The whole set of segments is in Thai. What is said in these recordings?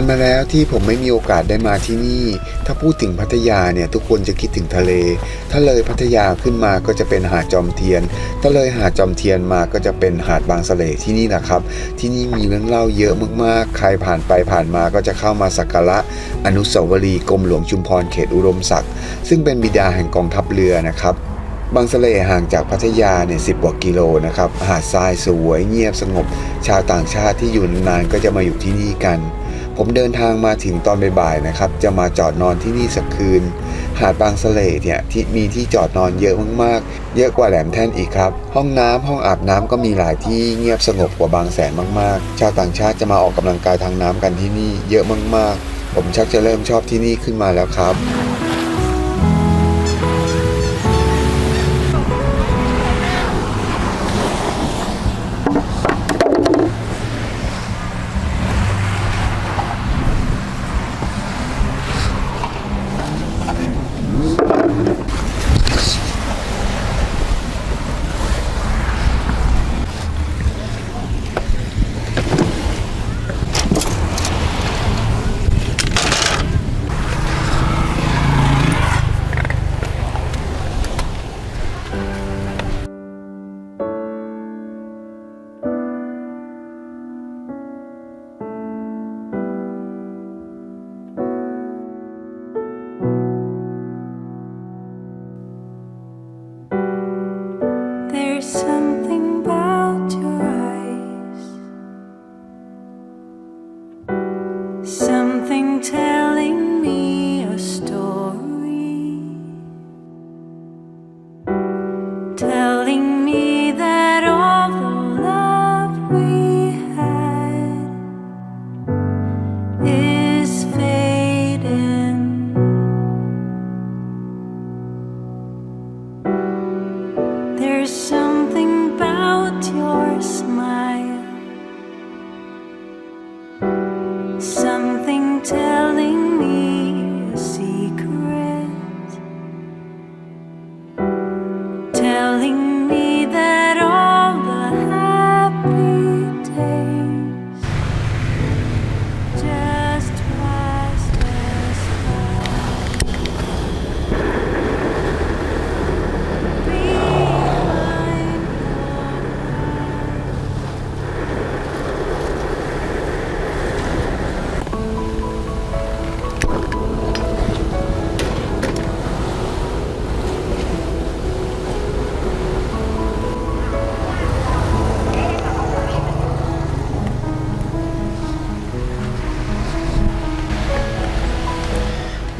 านมาแล้วที่ผมไม่มีโอกาสได้มาที่นี่ ถ้าพูดถึงพัทยาเนี่ยทุกคนจะคิดถึงทะเล ถ้าเลยพัทยาขึ้นมาก็จะเป็นหาดจอมเทียน ถ้าเลยหาดจอมเทียนมาก็จะเป็นหาดบางสะเลที่นี่นะครับ ที่นี่มีเรื่องเล่าเยอะมากๆ ใครผ่านไปผ่านมาก็จะเข้ามาสักการะอนุสาวรีย์กรมหลวงชุมพรเขตอุดมศักดิ์ซึ่งเป็นบิดาแห่งกองทัพเรือนะครับบางสะเลห่างจากพัทยาเนี่ยสิกว่ากิโลนะครับ หาดทรายสวยเงียบสงบ ชาวต่างชาติที่อยู่นานๆก็จะมาอยู่ที่นี่กัน ผมเดินทางมาถึงตอนบ่ายๆนะครับ จะมาจอดนอนที่นี่สักคืน หาดบางสะเลเนี่ยที่มีที่จอดนอนเยอะมากๆ เยอะกว่าแหลมแท่นอีกครับ ห้องน้ำห้องอาบน้ำก็มีหลายที่เงียบสงบกว่าบางแสนมากๆ ชาวต่างชาติจะมาออกกำลังกายทางน้ำกันที่นี่เยอะมากๆ ผมชักจะเริ่มชอบที่นี่ขึ้นมาแล้วครับ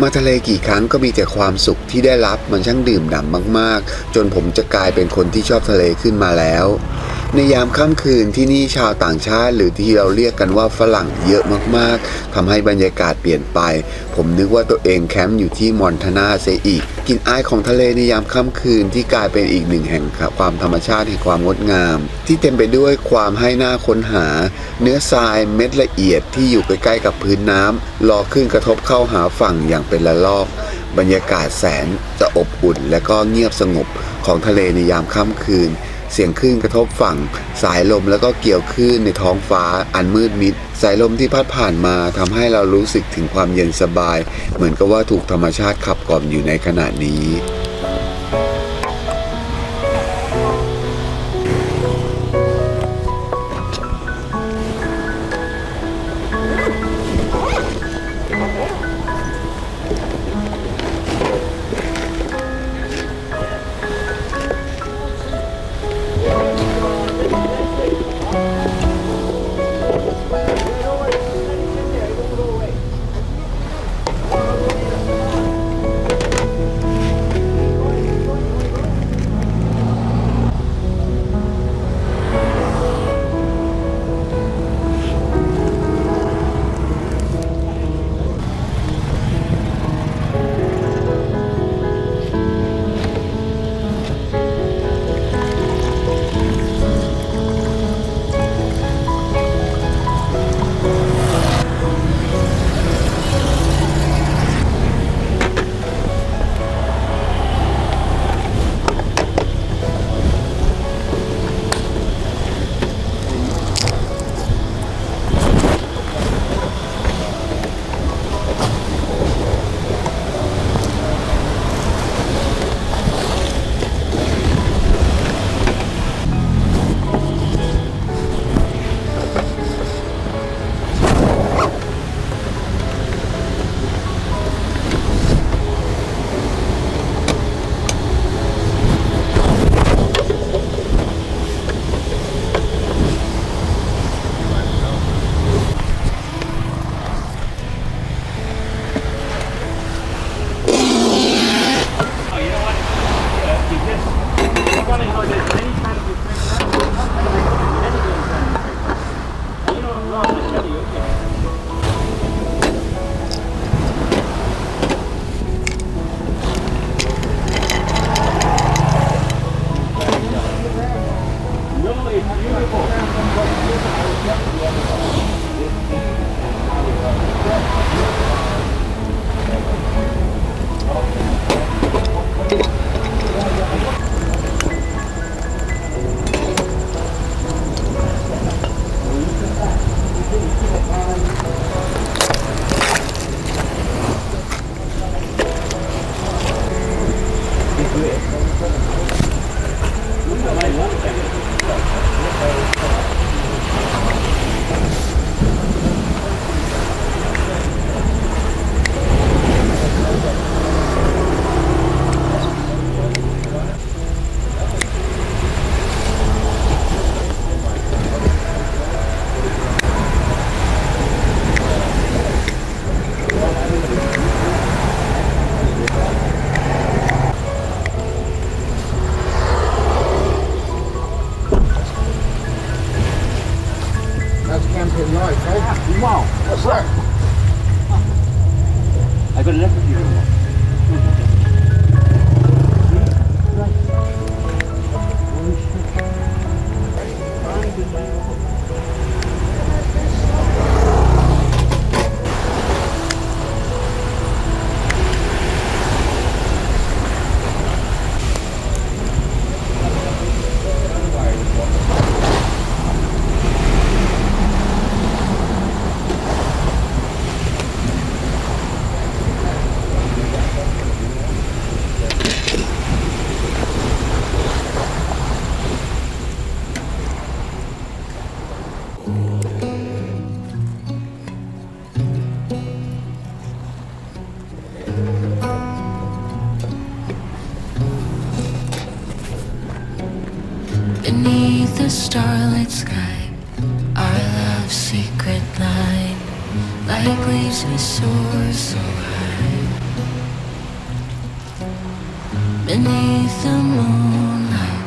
มาทะเลกี่ครั้งก็มีแต่ความสุขที่ได้รับมันช่างดื่มด่ำมาก ๆ จนผมจะกลายเป็นคนที่ชอบทะเลขึ้นมาแล้ว ในยามค่ำคืนที่นี่ชาวต่างชาติหรือที่เราเรียกกันว่าฝรั่งเยอะมากๆทำให้บรรยากาศเปลี่ยนไป ผมนึกว่าตัวเองแคมป์อยู่ที่มอนทานาเสียอีกกลิ่นอายของทะเลในยามค่ำคืนที่กลายเป็นอีกหนึ่งแห่งความธรรมชาติแห่งความงดงาม ที่เต็มไปด้วยความให้หน้าค้นหา เนื้อทรายเม็ดละเอียดที่อยู่ใกล้ๆกับพื้นน้ำรอขึ้นกระทบเข้าหาฝั่งอย่างเป็นละลอก บรรยากาศแสนจะอบอุ่นและก็เงียบสงบของทะเลในยามค่ำคืน เสียงคลื่นกระทบฝั่ง สายลมแล้วก็เกี่ยวคลื่นในท้องฟ้าอันมืดมิด สายลมที่พัดผ่านมาทำให้เรารู้สึกถึงความเย็นสบาย เหมือนกับว่าถูกธรรมชาติขับกล่อมอยู่ในขณะนี้ like leaves we soar so high. Beneath the moonlight,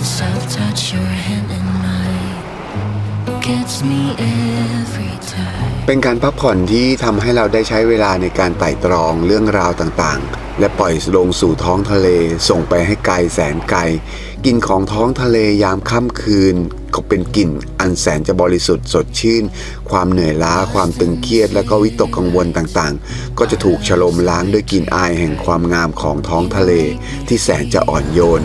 soft touch your hand in mine, gets me every time. เป็นการพักผ่อนที่ทำให้เราได้ใช้เวลาในการไต่ตรองเรื่องราวต่างๆ และปล่อยลงสู่ท้องทะเลส่งไปให้ไกลแสนไกล กินของท้องทะเลยามค่ำคืน ก็เป็นกลิ่นอันแสนจะบริสุทธิ์สดชื่น ความเหนื่อยล้าความตึงเครียด และก็วิตกกังวลต่างๆ ก็จะถูกฉโลมล้างด้วยกลิ่นอายแห่งความงามของท้องทะเล ที่แสนจะอ่อนโยน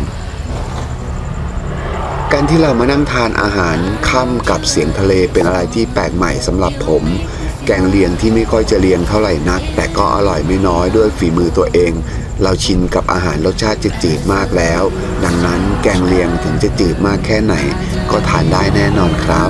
การที่เรามานั่งทานอาหารค่ำกับเสียงทะเลเป็นอะไรที่แปลกใหม่สำหรับผม แกงเลียงที่ไม่ค่อยจะเลียงเท่าไหร่นัก แต่ก็อร่อยไม่น้อยด้วยฝีมือตัวเอง เราชินกับอาหารรสชาติจืดๆมากแล้ว ดังนั้นแกงเลียงถึงจะจืดมากแค่ไหน ก็ทานได้แน่นอนครับ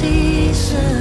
season.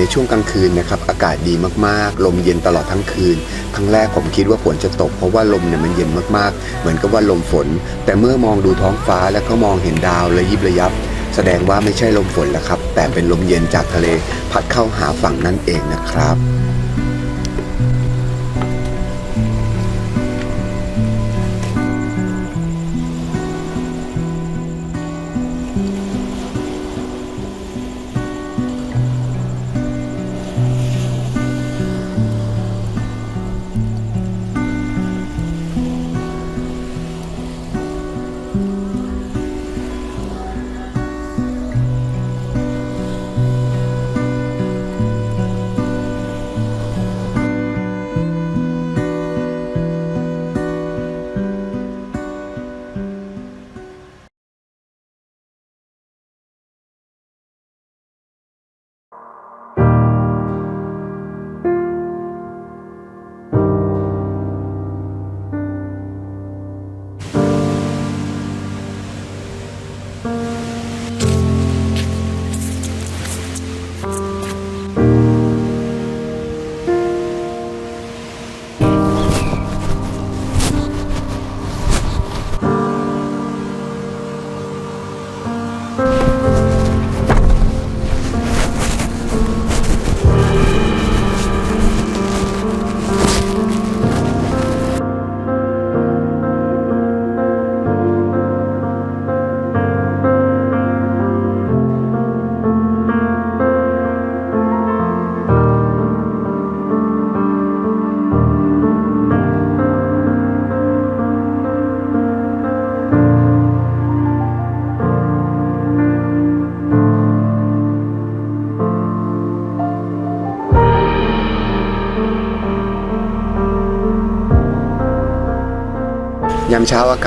ในช่วงกลางคืนนะครับอากาศดีมากๆ ลมเย็นตลอดทั้งคืนครั้งแรกผมคิดว่าฝนจะตก เพราะว่าลมเนี่ยมันเย็นมากๆ เหมือนกับว่าลมฝน แต่เมื่อมองดูท้องฟ้าแล้วก็มองเห็นดาวระยิบระยับ แสดงว่าไม่ใช่ลมฝนแล้วครับ แต่เป็นลมเย็นจากทะเลพัดเข้าหาฝั่งนั่นเองนะครับ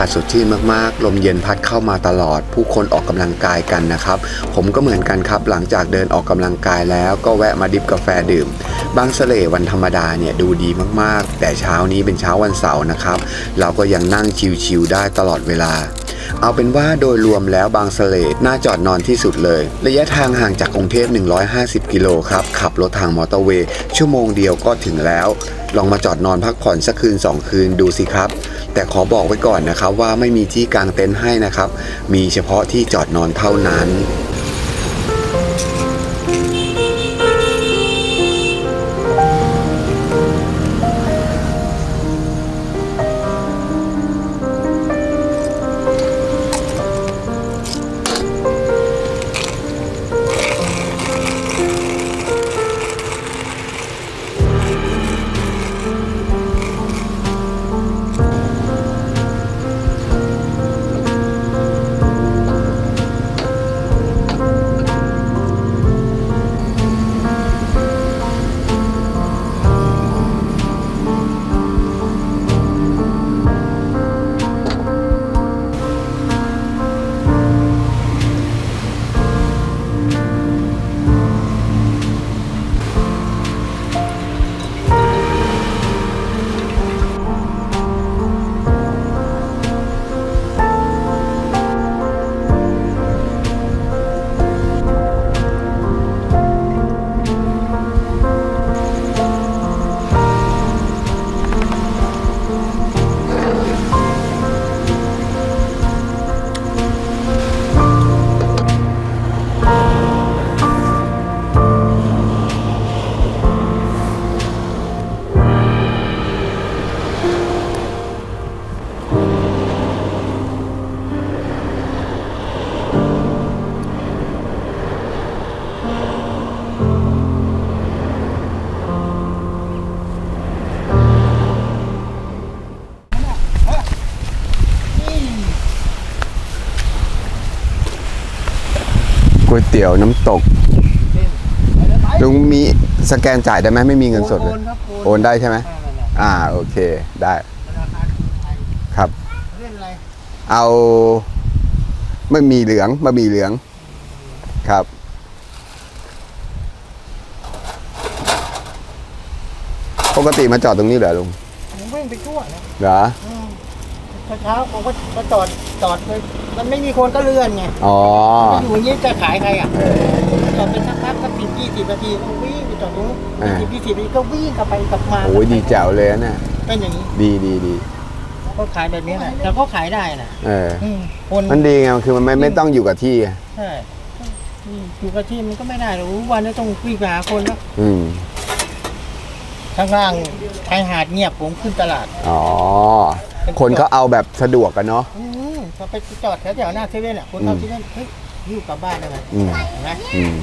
ามเช้าอากาศสดชื่นมากๆ ลมเย็นพัดเข้ามาตลอด ผู้คนออกกำลังกายกันนะครับ ผมก็เหมือนกันครับ หลังจากเดินออกกำลังกายแล้วก็แวะมาดิบกาแฟดื่ม บางสเลวันธรรมดาเนี่ยดูดีมากๆ แต่เช้านี้เป็นเช้าวันเสาร์นะครับ เราก็ยังนั่งชิวๆได้ตลอดเวลา เอาเป็นว่าโดยรวมแล้วบางสเลน่าจอดนอนที่สุดเลย ระยะทางห่างจากกรุงเทพ 150 กิโลครับ ขับรถทางมอเตอร์เวย์ ชั่วโมงเดียวก็ถึงแล้ว ลองมาจอดนอนพักผ่อนสักคืน 2 คืนดูสิครับ แต่ขอบอกไว้ก่อนนะครับว่าไม่มีที่กางเต็นท์ให้นะครับ มีเฉพาะที่จอดนอนเท่านั้น เตี๋ยวน้ำตก ลุงมีสแกนจ่ายได้ไหมไม่มีเงินสดเลย โอนครับโอนได้ใช่ไหมนั่นแหละอ่าโอเคได้ธนาคารไทยครับเล่นอะไรเอาไม่มีเหลืองบะหมี่เหลือง ครับ ปกติมาจอดตรงนี้เหรอลุงผมวิ่งไปทั่วนะเหรออืมเช้าๆผมก็ก็จอดจอดเลย มันไม่มีคนก็เลื่อนไงอ๋ออยู่อย่างนี้จะขายใครอะเออจอดไปสักพักก็มีสิบยี่สิบนาทีก็วิ่งไปจอดตรงนู้นอ่า สิบยี่สิบนาทีก็วิ่งกลับไปกลับมาโอ้ยดีแจ๋วเลยนะเนี่ยเป็นอย่างนี้ดีดีดีก็ขายแบบนี้แหละแต่ก็ขายได้นะเอออืมคน มันดีไงคือมันไม่ไม่ต้องอยู่กับที่อะใช่อืมอยู่กับที่มันก็ไม่ได้หรอกวันนี้ต้องวิ่งไปหาคนแล้วอืมข้างล่างชายหาดเงียบผมขึ้นตลาดอ๋อ คนเขาเอาแบบสะดวกกันเนาะ อืม พอไปจอดแถวๆหน้าเซเว่นอะคนเข้าอืมเซเว่นเฮ้ยอยู่กลับบ้านได้ไหมอืม เห็นไหมอืม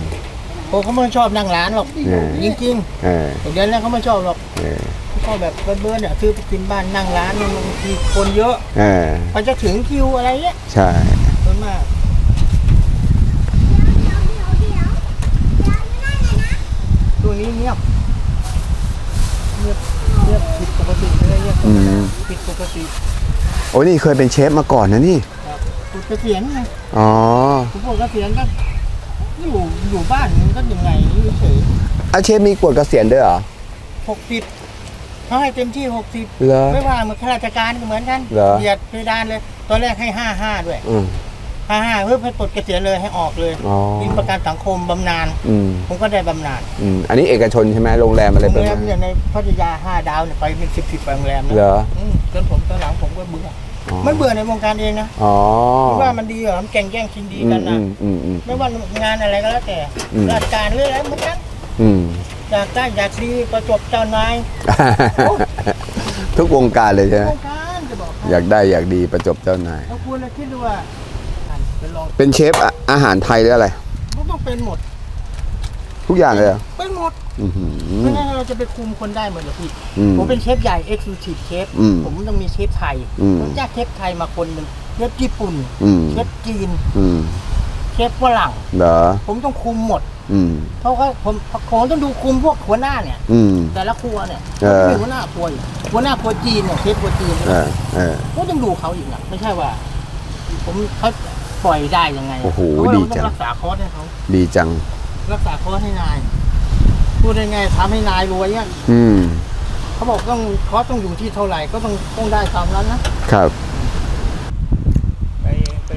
คนเขาไม่ชอบนั่งร้านหรอกเออจริงเออๆเดี๋ยวนี้เขาไม่ชอบหรอกเออเขาชอบแบบเบื่อๆเนี่ยซื้อไปกินบ้านนั่งร้านเนี่ยบางทีคนเยอะเออมันจะถึงคิวอะไรเงี้ยใช่ส่วนมากตัวนี้เงียบเงียบเงียบผิดปกติเลยเงียบ อืมผิดปกติโอ้นี่เคยเป็นเชฟมาก่อนนะนี่ครับคุณเกษียณไงอ๋อคุณพวกเกษียณก็อยู่อยู่บ้านมันก็ยังไงเฉยอาเชฟมีกฎเกษียณด้วยเหรอหกสิบเขาให้เต็มที่หกสิบเหรอไม่ว่าเหมือนข้าราชการก็เหมือนกันเหรอเหยียดเพดานเลย ตอนแรกให้ห้าห้าด้วย อืม ห้าห้าเพื่อให้ปลดเกษียณเลยให้ออกเลยอ๋อ มีประกันสังคมบำนาญอืมผมก็ได้บำนาญอืมอันนี้เอกชนใช่ไหมโรงแรมอะไรโรงประแรมาณมเนี่ยในพัทยาห้าดาวเนี่ยไปเป็นสิบสิบโรงแรมนะเหรออืมจนผมตอนหลังผมก็เบื่ออ๋อไม่เบื่อในวงการเองนะอ๋อเพราะว่ามันดีเหรอมันแข่งแย่งชิงดีอืกัมนอืนะมอืมอืม ไม่ว่างานอะไรก็แล้วแต่อืม ราชการหรืออะไรเหมือนกันอืม อยากได้อยากดีประจบเจ้านายทุกวงการเลยใช่ไหมวงการจะบอกให้อยากได้อยากดีประจบเจ้านาย แล้วคุณน่ะคิดดูว่าอ่าน เป็นรองเป็นเชฟอะอาหารไทยหรืออะไรมันต้องเป็นหมด ทุกอย่างเลยเหรอเป็นหมดอื้อหือ ไม่งั้นเราจะไปคุมคนได้เหมือนเหรอพี่อืมผมเป็นเชฟใหญ่ exclusive เชฟอืมผมต้องมีเชฟไทยอืม ผมจ้างเชฟไทยมาคนหนึ่งเชฟญี่ปุ่นอืมเชฟจีนอืมเชฟฝรั่งเหรอผมต้องคุมหมด อืม เพราะว่าผมผมต้องดูคุมพวกหัวหน้าเนี่ย อืม แต่ละครัวเนี่ยเออผมเป็นหัวหน้าครัวอยู่หัวหน้าครัวจีนเนี่ยเชฟครัวจีนเนี่ยเออเออก็ต้องดูเขาอีกนะไม่ใช่ว่า ผมเขา ปล่อยได้ยังไงะโอ้โหเพราะว่าดีเราจัต้องงรักษาคอร์สให้เขาดีจัง รักษาคอร์สให้นาย พูดยังไงทำให้นายรวยเนี่ยอืม เขาบอกต้องคอร์สต้องอยู่ที่เท่าไหร่ก็ต้องต้องได้ตามนั้นนะครับไ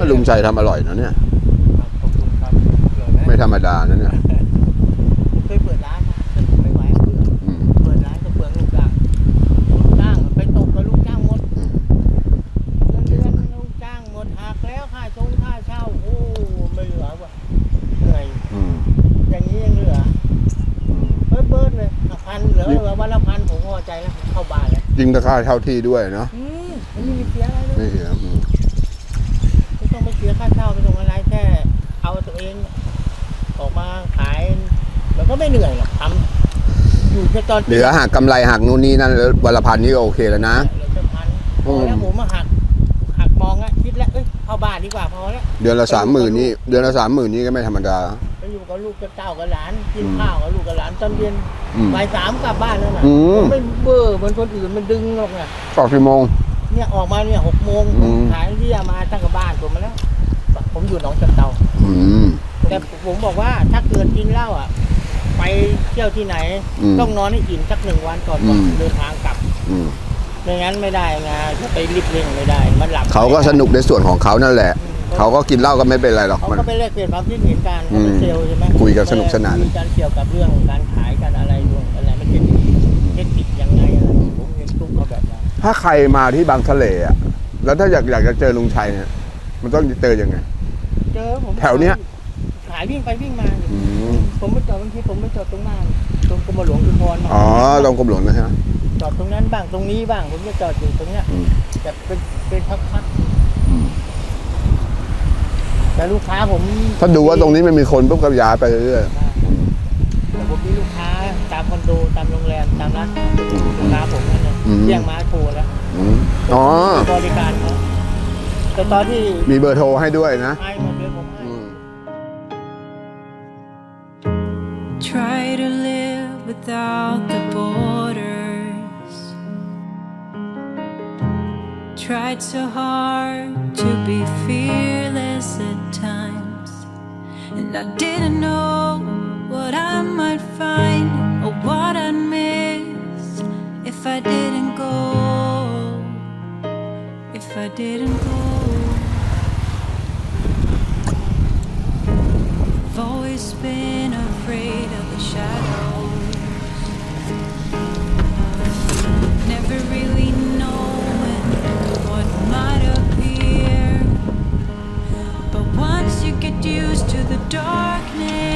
ปปลุงใจทำอร่อยนะเนี่ยครับขอบคุณครับเกิดนะไม่ธรรมดานะเนี่ย เคยเปิดร้านานแล้วยิ่งราคาเท่าที่ด้วยเนาะอืมไม่มีเสียอะไรเลยไม่เสียอืมไม่ต้องไปเสียค่าเช่าไม่ต้องอะไรแค่เอาตัวเอง ออกมาขายแล้วก็ไม่เหนื่อยหรอกทำอยู่แค่ตอนเหลือหักกำไรหักนู่นนี่นั่นแล้ววันละพันนี่ก็โอเคแล้วนะ เหลือแค่พันพอือมแล้วผมมาหักหักมองอะคิดแล้วเอ้ยเข้าบ้านดีกว่าพอแล้ว เดือนละสามหมื่นนี่เดือนละสามหมื่นนี่ก็ไม่ธรรมดาไปอยู่กับ ลูกกับเต้ากับหลาน กินอืมข้าวกับลูกกับหลานตอนเย็นอืมบ่ายสามกลับบ้านแล้วนะอืมผมไม่เบื่อเหมือนคนอื่นมันดึงหรอกนะออกกี่โมง เนี่ยออกมาเนี่ยหกโมงอืม ขายที่มาตั้งกับบ้านผมมาแล้ว ผมอยู่หนองจับเตา อืม แต่ผมบอกว่าถ้าเกิดกินเหล้าอะ ไปเที่ยวที่ไหน อืมต้องนอนให้อิ่มสักหนึ่งวันก่อนอืม เดินทางกลับอืมไม่งั้นไม่ได้ไงจะไปรีบเร่งไม่ได้ มันหลับเขาก็สนุกในส่วนของเขานั่นแหละ เขาก็กินเหล้าก็ไม่เป็นไรหรอกเขามัน ก็ไปแลกเปลี่ยนความคิดเห็นกันอืเขามเป็นเซลล์ใช่ไหมคุยกันสนุกสนาน คุยกันเกี่ยวกับเรื่องการขายกันอะไรดวงอะไรไม่เทคนิคเทคนิคยังไงอะไรผมเห็นทุกเขาแบบนั้นถ้าใครมาที่บางทะเลอะ แล้วถ้าอยากอยากจะเจอลุงชัยเนี่ย มันต้องเจอยังไง เจอผมแถวเนี้ย ขายวิ่งไปวิ่งมาอยู่อืมผมไม่จอดบางทีผมไม่จอดตรงหน้าตรงกรมหลวงชุมพรอ๋อตรงกรมหลวงนะฮะ จอดตรงนั้นบ้างตรงนี้บ้างผมจะจอดอยู่ตรงเนี้ยอืมแบบเป็นเป็นพักอืมๆ แต่ลูกค้าผมถ้าดูว่าตรงนี้ไม่มีคนปุ๊บก็ย้ายไปเรื่อยแต่ผมมีลูกค้าตามคอนโดตามโรงแรมตามร้านลูกค้าผมนั่นเลยอืมเรียกมาโทรแล้วๆอืมอ๋อ บริการเขาแต่ตอนที่มีเบอร์โทรให้ด้วยนะ ให้หมดเลยผมให้ อืม Try to live without the borders. Tried so hard to be fearless at times. And I didn't know what I might find or what I'd miss if I didn't go. If I didn't go. I've always been afraid of the shadows. Darkness,